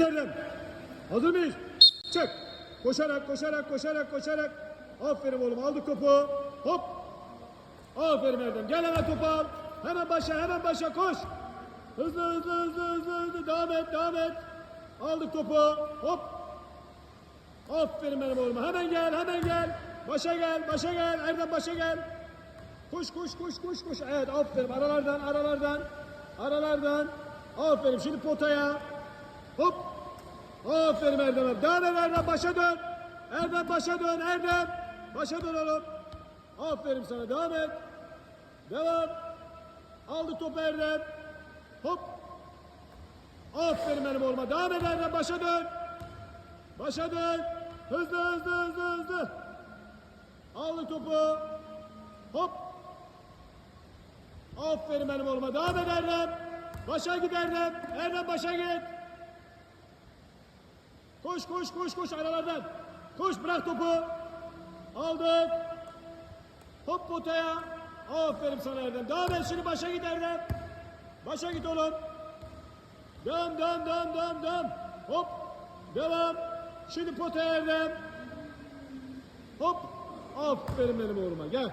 Erdem. Hazır mıyız? Çık. Koşarak, koşarak, koşarak, koşarak. Aferin oğlum aldık topu. Hop. Aferin Erdem. Gel hemen topu al. Hemen başa, hemen başa koş. Hızlı, hızlı, hızlı, hızlı, hızlı. Devam et, devam et. Aldık topu. Hop. Aferin benim oğluma. Hemen gel, hemen gel. Başa gel, başa gel. Erdem başa gel. Koş, koş, koş, koş, koş. Evet, aferin. Aralardan, aralardan. Aralardan. Aferin. Şimdi potaya. Hop. Aferin Erdem. Devam et Erdem. Başa dön. Erdem başa dön. Erdem. Başa dön oğlum. Aferin sana. Devam et. Devam. Aldı topu Erdem. Hop. Aferin benim oğluma. Devam et Erdem. Başa dön. Başa dön. Hızlı hızlı hızlı hızlı. Aldı topu. Hop. Aferin benim oğluma. Devam et Erdem. Başa git Erdem. Erdem başa git. Koş koş koş koş aralardan. Koş bırak topu. Aldık. Hop potaya. Aferin sana Erdem. Devam et şimdi başa git Erdem. Başa git oğlum. Devam devam devam devam devam. Hop. Devam. Şimdi potaya Erdem. Hop. Aferin benim oğluma gel.